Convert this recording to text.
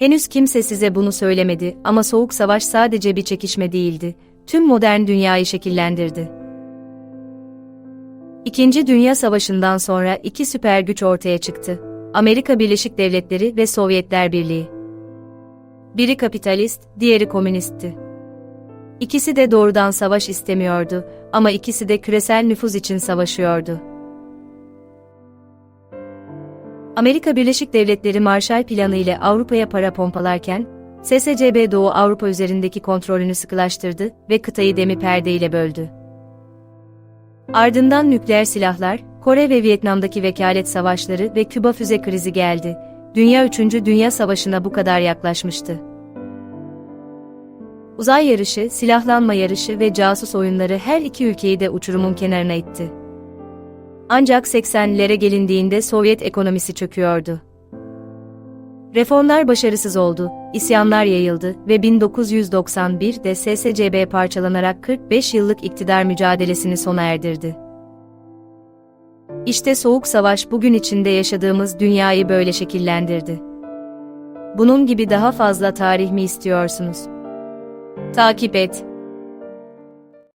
Henüz kimse size bunu söylemedi ama Soğuk Savaş sadece bir çekişme değildi. Tüm modern dünyayı şekillendirdi. İkinci Dünya Savaşı'ndan sonra iki süper güç ortaya çıktı. Amerika Birleşik Devletleri ve Sovyetler Birliği. Biri kapitalist, diğeri komünistti. İkisi de doğrudan savaş istemiyordu ama ikisi de küresel nüfuz için savaşıyordu. Amerika Birleşik Devletleri Marshall Planı ile Avrupa'ya para pompalarken, SSCB Doğu Avrupa üzerindeki kontrolünü sıkılaştırdı ve kıtayı demi perde ile böldü. Ardından nükleer silahlar, Kore ve Vietnam'daki vekalet savaşları ve Küba füze krizi geldi. Dünya 3. Dünya Savaşı'na bu kadar yaklaşmıştı. Uzay yarışı, silahlanma yarışı ve casus oyunları her iki ülkeyi de uçurumun kenarına itti. Ancak 80'lere gelindiğinde Sovyet ekonomisi çöküyordu. Reformlar başarısız oldu, isyanlar yayıldı ve 1991'de SSCB parçalanarak 45 yıllık iktidar mücadelesini sona erdirdi. İşte Soğuk Savaş bugün içinde yaşadığımız dünyayı böyle şekillendirdi. Bunun gibi daha fazla tarih mi istiyorsunuz? Takip et.